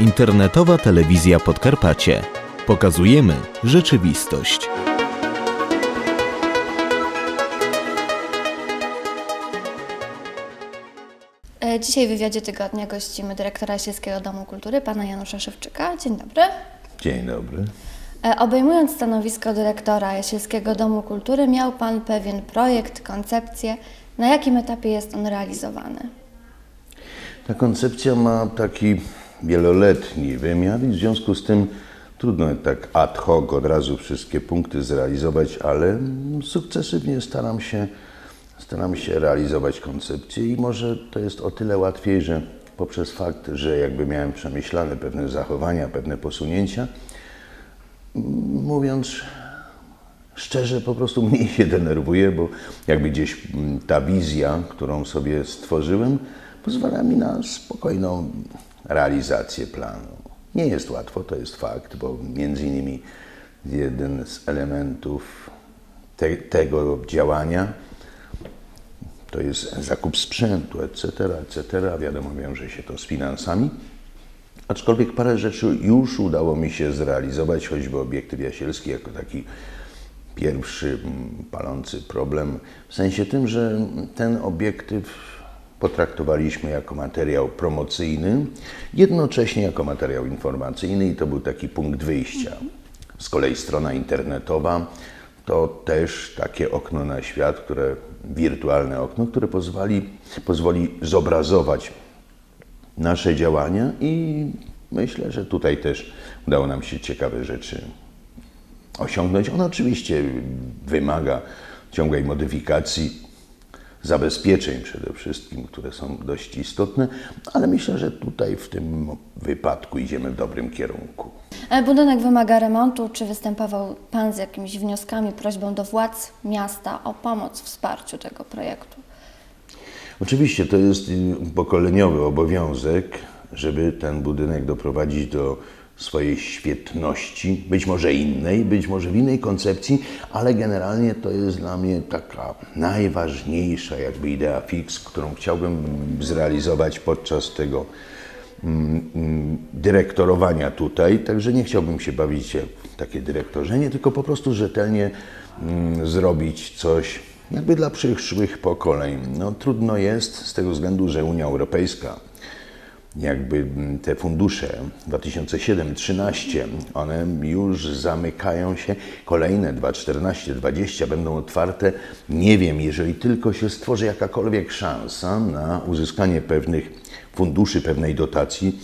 Internetowa Telewizja Podkarpacie. Pokazujemy rzeczywistość. E, Dzisiaj w wywiadzie tygodnia gościmy dyrektora Sielskiego Domu Kultury, pana Janusza Szewczyka. Dzień dobry. Dzień dobry. E, Obejmując stanowisko dyrektora Jasielskiego Domu Kultury, miał pan pewien projekt, koncepcję. Na jakim etapie jest on realizowany? Ta koncepcja ma taki wieloletni wymiar i w związku z tym trudno tak ad hoc od razu wszystkie punkty zrealizować, ale sukcesywnie staram się, staram się realizować koncepcję i może to jest o tyle łatwiej, że poprzez fakt, że jakby miałem przemyślane pewne zachowania, pewne posunięcia, mówiąc szczerze, po prostu mniej się denerwuję, bo jakby gdzieś mm, ta wizja, którą sobie stworzyłem, pozwala mi na spokojną realizację planu. Nie jest łatwo, to jest fakt, bo między innymi jeden z elementów te, tego działania to jest zakup sprzętu, etc., etc. Wiadomo, wiąże się to z finansami. Aczkolwiek parę rzeczy już udało mi się zrealizować, choćby obiektyw jasielski jako taki pierwszy palący problem, w sensie tym, że ten obiektyw potraktowaliśmy jako materiał promocyjny, jednocześnie jako materiał informacyjny i to był taki punkt wyjścia. Z kolei strona internetowa to też takie okno na świat, które, wirtualne okno, które pozwoli, pozwoli zobrazować nasze działania i myślę, że tutaj też udało nam się ciekawe rzeczy osiągnąć. On oczywiście wymaga ciągłej modyfikacji, zabezpieczeń przede wszystkim, które są dość istotne, ale myślę, że tutaj w tym wypadku idziemy w dobrym kierunku. E, Budynek wymaga remontu. Czy występował pan z jakimiś wnioskami, prośbą do władz miasta o pomoc w wsparciu tego projektu? Oczywiście to jest pokoleniowy obowiązek, żeby ten budynek doprowadzić do swojej świetności, być może innej, być może w innej koncepcji, ale generalnie to jest dla mnie taka najważniejsza jakby idea fix, którą chciałbym zrealizować podczas tego mm, mm, dyrektorowania tutaj, także nie chciałbym się bawić w takie dyrektorzenie, tylko po prostu rzetelnie mm, zrobić coś jakby dla przyszłych pokoleń. No trudno jest z tego względu, że Unia Europejska jakby mm, te fundusze 2007-13, one już zamykają się, kolejne 2014-2020 będą otwarte. Nie wiem, jeżeli tylko się stworzy jakakolwiek szansa na uzyskanie pewnych funduszy, pewnej dotacji,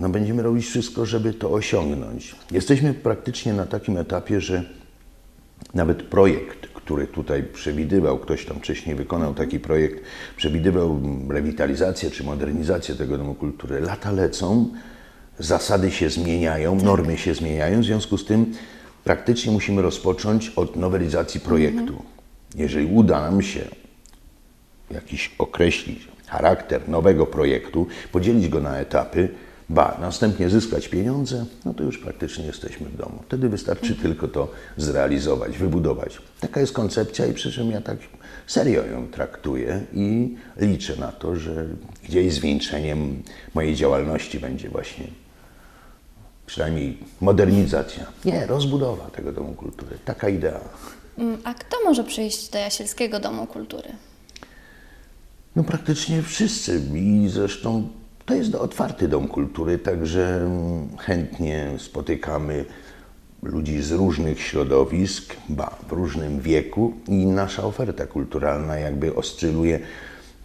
no będziemy robić wszystko, żeby to osiągnąć. Jesteśmy praktycznie na takim etapie, że nawet projekt, który tutaj przewidywał, ktoś tam wcześniej wykonał taki projekt, przewidywał rewitalizację czy modernizację tego domu kultury. Lata lecą, zasady się zmieniają, normy się zmieniają, w związku z tym praktycznie musimy rozpocząć od nowelizacji projektu. Jeżeli uda nam się jakiś określić charakter nowego projektu, podzielić go na etapy, ba, następnie zyskać pieniądze, no to już praktycznie jesteśmy w domu. Wtedy wystarczy tylko to zrealizować, wybudować. Taka jest koncepcja i przy czym ja tak serio ją traktuję i liczę na to, że gdzieś zwieńczeniem mojej działalności będzie właśnie przynajmniej modernizacja, nie, rozbudowa tego Domu Kultury. Taka idea. Mm, A kto może przyjść do Jasielskiego Domu Kultury? No praktycznie wszyscy i zresztą to jest otwarty dom kultury, także mm, chętnie spotykamy ludzi z różnych środowisk, ba, w różnym wieku i nasza oferta kulturalna jakby oscyluje,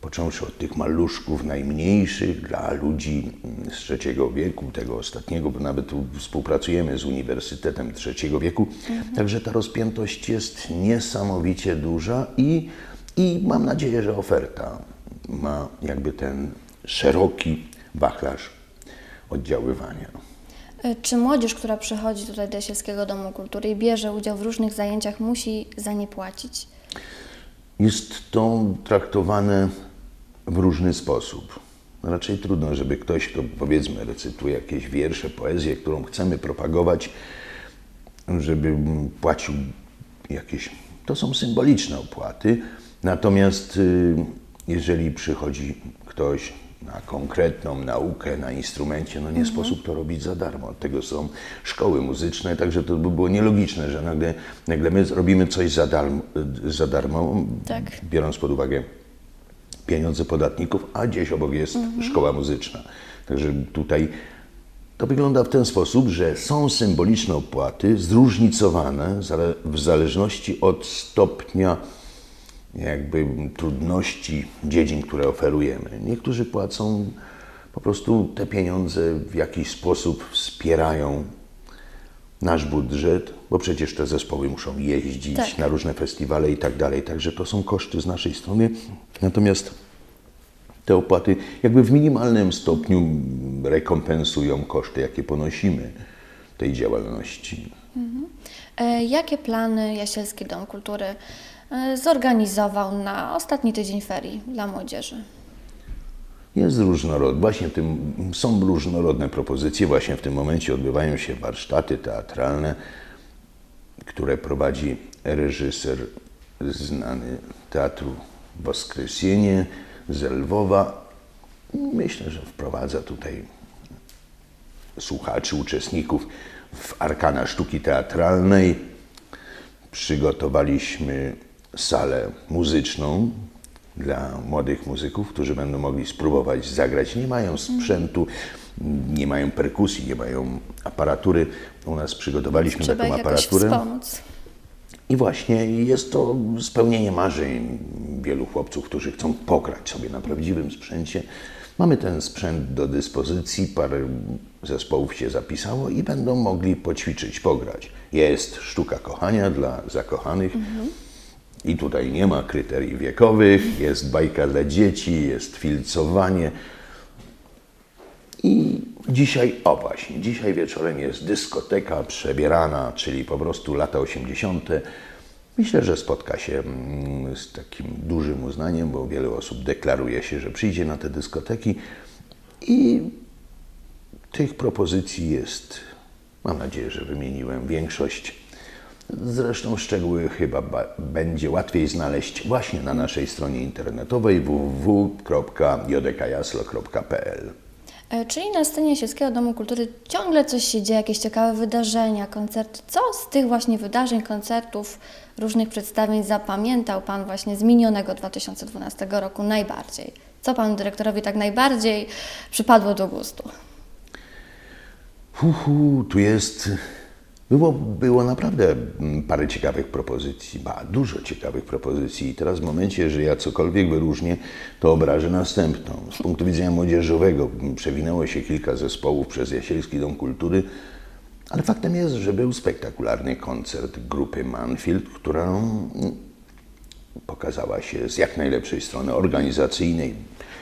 począwszy od tych maluszków najmniejszych dla ludzi mm, z trzeciego wieku, tego ostatniego, bo nawet współpracujemy z Uniwersytetem Trzeciego Wieku, także ta rozpiętość jest niesamowicie duża i, i mam nadzieję, że oferta ma jakby ten szeroki wachlarz oddziaływania. E, Czy młodzież, która przychodzi tutaj do Jasielskiego Domu Kultury i bierze udział w różnych zajęciach, musi za nie płacić? Jest to traktowane w różny sposób. Raczej trudno, żeby ktoś, kto powiedzmy recytuje jakieś wiersze, poezję, którą chcemy propagować, żeby płacił jakieś. To są symboliczne opłaty. Natomiast y, jeżeli przychodzi ktoś na konkretną naukę, na instrumencie, no nie sposób to robić za darmo. Od tego są szkoły muzyczne, także to by było nielogiczne, że nagle, nagle my robimy coś za darmo, za darmo Tak. biorąc pod uwagę pieniądze podatników, a gdzieś obok jest szkoła muzyczna. Także tutaj to wygląda w ten sposób, że są symboliczne opłaty zróżnicowane w zależności od stopnia jakby trudności dziedzin, które oferujemy. Niektórzy płacą po prostu te pieniądze w jakiś sposób wspierają nasz budżet, bo przecież te zespoły muszą jeździć Tak. na różne festiwale i tak dalej. Także to są koszty z naszej strony. Natomiast te opłaty jakby w minimalnym stopniu rekompensują koszty, jakie ponosimy tej działalności. E, Jakie plany Jasielski Dom Kultury zorganizował na ostatni tydzień ferii dla młodzieży? Jest różnorodny, właśnie tym, są różnorodne propozycje. Właśnie w tym momencie odbywają się warsztaty teatralne, które prowadzi reżyser znany teatru Woskresenie z Lwowa. Myślę, że wprowadza tutaj słuchaczy, uczestników w arkana sztuki teatralnej. Przygotowaliśmy salę muzyczną dla młodych muzyków, którzy będą mogli spróbować zagrać. Nie mają sprzętu, nie mają perkusji, nie mają aparatury. U nas przygotowaliśmy Trzeba taką aparaturę. wspomóc. I właśnie jest to spełnienie marzeń wielu chłopców, którzy chcą pograć sobie na prawdziwym sprzęcie. Mamy ten sprzęt do dyspozycji, parę zespołów się zapisało i będą mogli poćwiczyć, pograć. Jest sztuka kochania dla zakochanych. I tutaj nie ma kryterii wiekowych, jest bajka dla dzieci, jest filcowanie. I dzisiaj, o właśnie, dzisiaj wieczorem jest dyskoteka przebierana, czyli po prostu lata 80. Myślę, że spotka się mm, z takim dużym uznaniem, bo wiele osób deklaruje się, że przyjdzie na te dyskoteki i tych propozycji jest, mam nadzieję, że wymieniłem większość. Zresztą szczegóły chyba ba- będzie łatwiej znaleźć właśnie na naszej stronie internetowej www.jodekajaslo.pl. E, Czyli na scenie Jasielskiego Domu Kultury ciągle coś się dzieje, jakieś ciekawe wydarzenia, koncerty. Co z tych właśnie wydarzeń, koncertów, różnych przedstawień zapamiętał Pan właśnie z minionego 2012 roku najbardziej? Co Panu dyrektorowi tak najbardziej przypadło do gustu? Huhu, tu jest. Było, było naprawdę mm, parę ciekawych propozycji, ba, dużo ciekawych propozycji. I teraz w momencie, że ja cokolwiek wyróżnię, to obrażę następną. Z punktu widzenia młodzieżowego m, przewinęło się kilka zespołów przez Jasielski Dom Kultury, ale faktem jest, że był spektakularny koncert grupy Manfield, która mm, pokazała się z jak najlepszej strony organizacyjnej,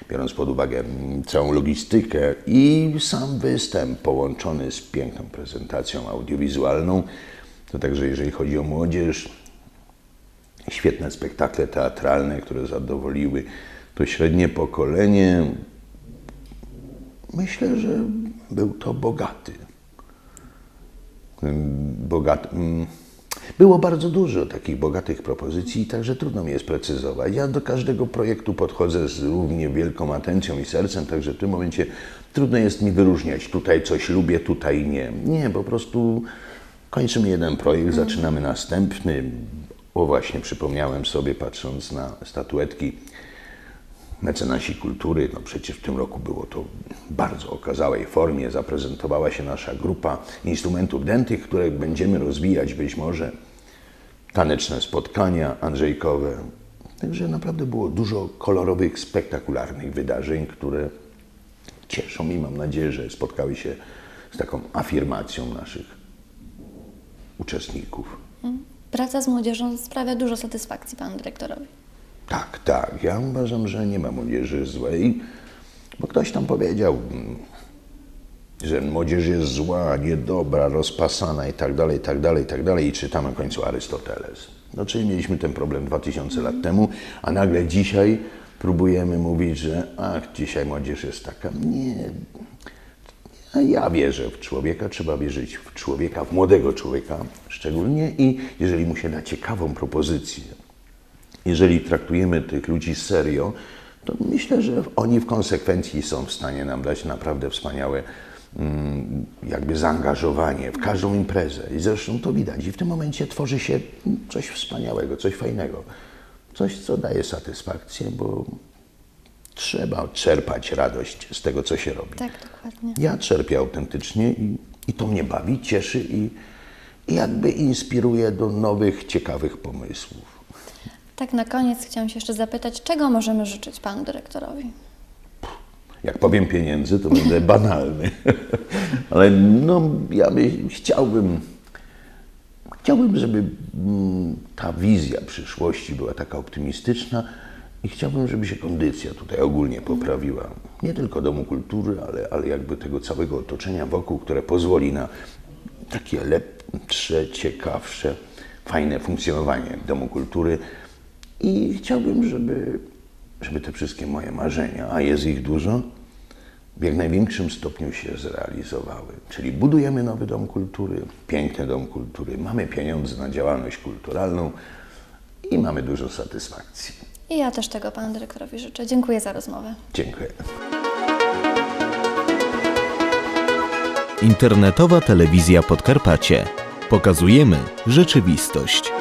biorąc pod uwagę mm, całą logistykę i sam występ połączony z piękną prezentacją audiowizualną. To także jeżeli chodzi o młodzież, świetne spektakle teatralne, które zadowoliły to średnie pokolenie. Myślę, że był to bogaty bogat... Było bardzo dużo takich bogatych propozycji, także trudno mi jest precyzować. Ja do każdego projektu podchodzę z równie wielką atencją i sercem, także w tym momencie trudno jest mi wyróżniać. Tutaj coś lubię, tutaj nie. Nie, po prostu kończymy jeden projekt, zaczynamy następny. O właśnie, przypomniałem sobie, patrząc na statuetki mecenasi kultury, no przecież w tym roku było to w bardzo okazałej formie, zaprezentowała się nasza grupa instrumentów dętych, które będziemy rozwijać być może, taneczne spotkania andrzejkowe. Także naprawdę było dużo kolorowych, spektakularnych wydarzeń, które cieszą i mam nadzieję, że spotkały się z taką afirmacją naszych uczestników. Praca z młodzieżą sprawia dużo satysfakcji Panu dyrektorowi. Tak, tak. Ja uważam, że nie ma młodzieży złej, bo ktoś tam powiedział, że młodzież jest zła, niedobra, rozpasana i tak dalej, i tak dalej, i tak dalej. I czytamy w końcu Arystoteles. No, czyli mieliśmy ten problem 2000 lat temu, a nagle dzisiaj próbujemy mówić, że ach, dzisiaj młodzież jest taka. Nie. Ja wierzę w człowieka, trzeba wierzyć w człowieka, w młodego człowieka szczególnie i jeżeli mu się da ciekawą propozycję, jeżeli traktujemy tych ludzi serio, to myślę, że oni w konsekwencji są w stanie nam dać naprawdę wspaniałe mm, jakby zaangażowanie w każdą imprezę. I zresztą to widać. I w tym momencie tworzy się coś wspaniałego, coś fajnego. Coś, co daje satysfakcję, bo trzeba czerpać radość z tego, co się robi. Tak, dokładnie. Ja czerpię autentycznie i, i to mnie bawi, cieszy i, i jakby inspiruje do nowych, ciekawych pomysłów. Tak na koniec chciałam się jeszcze zapytać, czego możemy życzyć panu dyrektorowi? Jak powiem pieniędzy, to będę banalny. Ale no, ja by, chciałbym, chciałbym, żeby mm, ta wizja przyszłości była taka optymistyczna i chciałbym, żeby się kondycja tutaj ogólnie poprawiła. Nie tylko Domu Kultury, ale, ale jakby tego całego otoczenia wokół, które pozwoli na takie lepsze, ciekawsze, fajne funkcjonowanie Domu Kultury. I chciałbym, żeby, żeby te wszystkie moje marzenia, a jest ich dużo, w jak największym stopniu się zrealizowały. Czyli budujemy nowy dom kultury, piękny dom kultury, mamy pieniądze na działalność kulturalną i mamy dużo satysfakcji. I ja też tego panu dyrektorowi życzę. Dziękuję za rozmowę. Dziękuję. Internetowa telewizja Podkarpacie. Pokazujemy rzeczywistość.